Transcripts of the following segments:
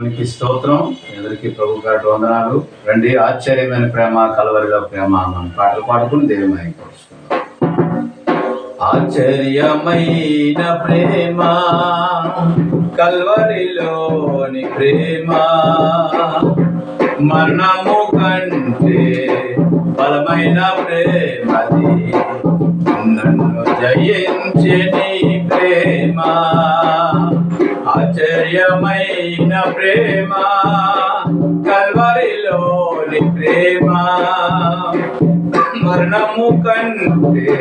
దేవునికి స్తోత్రం. ఎదురికి ప్రభు గారి వందనాలు. రండి ఆశ్చర్యమైన ప్రేమ కలవరిలో ప్రేమ మనం పాటలు పాడుకుని దేవుని ఆశ్చర్యమైన ప్రేమ కల్వరిలోని ప్రేమ. మరణము కంటే బలమైన ప్రేమది నన్ను జయించే ప్రేమ. ఆశ్చర్యమైన ప్రేమ కల్వరిలోని ప్రేమ. మరణము కంటే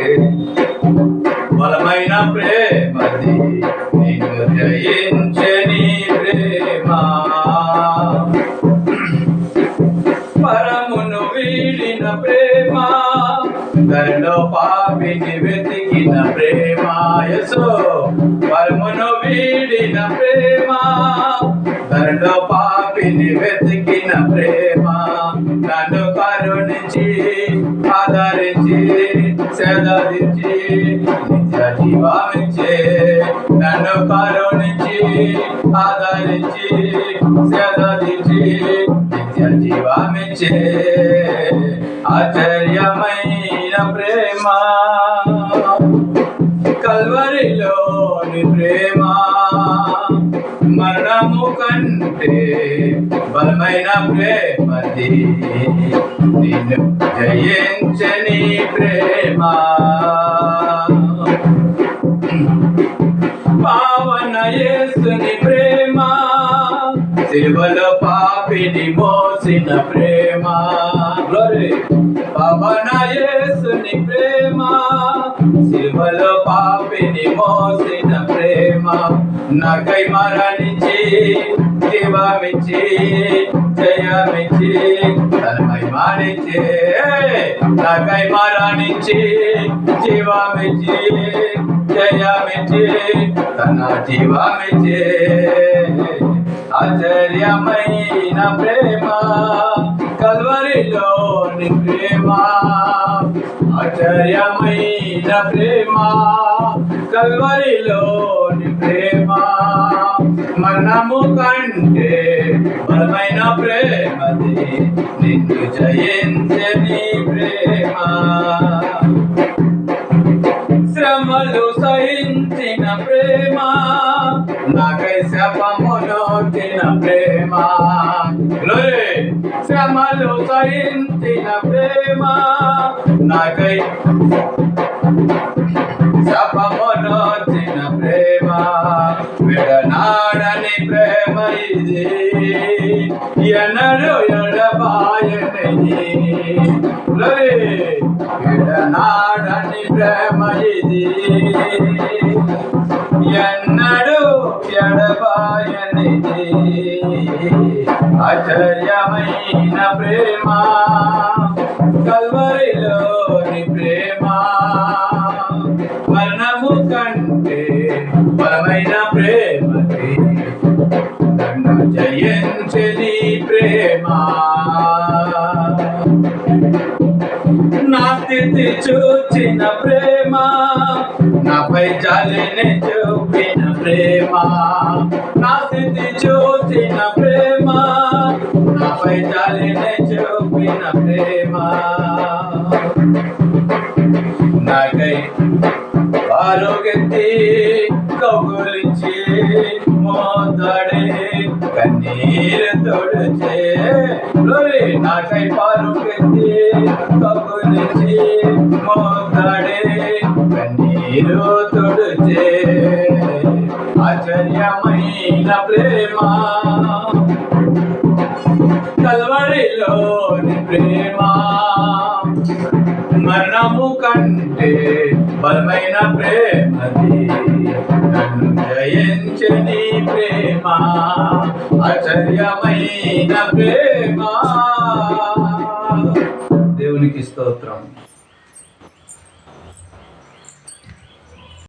బలమైన ప్రేమది నిన్ను జయించే పాపిని వెతికిన ప్రేమాయసో పరమును వీడిన ప్రేమ తనలో పాపిని వెతికిన ప్రేమ. నన్ను కరుణించి ఆదరించి సేదరించి నిజ జీవామిచ్చే నన్ను కరుణించి ఆదరించి సేదరించి నిత్య జీవామిచ్చే ఆశ్చర్యమైన కల్వరిలోని ప్రేమ మరణము కంటే బలమైన ప్రేమది. నిన్ను జయించని ప్రేమ. పావన యేసుని ప్రేమ సిలువలో పాపిని మోసిన ప్రేమ. పవన యేసుని ప్రేమ సిలువలో నీ మోసిన ప్రేమ నాకై మరణించి జీవమిచ్చి జయమిచ్చి తనపై మానించి నాకై మరణించి జీవమిచ్చి జయమిచ్చి తన జీవమిచ్చి ఆశ్చర్యమైన ప్రేమ కల్వరిలోని ప్రేమ. ఆశ్చర్యమైన ప్రేమ కల్వరిలోని ప్రేమ. మనము కంటే బలమైన ప్రేమది నిన్ను జయించని ప్రేమ. శ్రమలు సహించిన ప్రేమ నాకై శపమునోచిన ప్రేమ. శ్రమలు సహించిన ప్రేమ. నాకై. శపమునోచిన ప్రేమ విడనాడని ప్రేమ ఇది. ఎన్నడు ఎడబాయని విడనాడని ప్రేమ ఇది. ఎన్నడు ఎడబాయనిది ఆశ్చర్యమైన ప్రేమ. కల్వరిలోని ప్రేమ. మరణము కంటే బలమైన ప్రేమది నన్ను జయించని ప్రేమ. నా స్థితి చూచిన ప్రేమ నాపై జాలిని చూపిన ప్రేమ. నా స్థితి చూచిన ప్రేమ. నాపై జాలిని చూపిన ప్రేమ నాకై ఆరోగ్యతి కౌగులించి మోదాడే కన్నీరు తొడిచే లోరి నాకై పారుకెత్తి కౌగులించి మోదాడే కన్నీరు తొడిచే ఆశ్చర్యమైన ప్రేమ కల్వరిలోని ప్రేమ. మరణము కంటే బలమైన ప్రేమది. నన్ను జయించని ప్రేమ ఆచర్యమైన ప్రేమ. దేవునికి స్తోత్రం.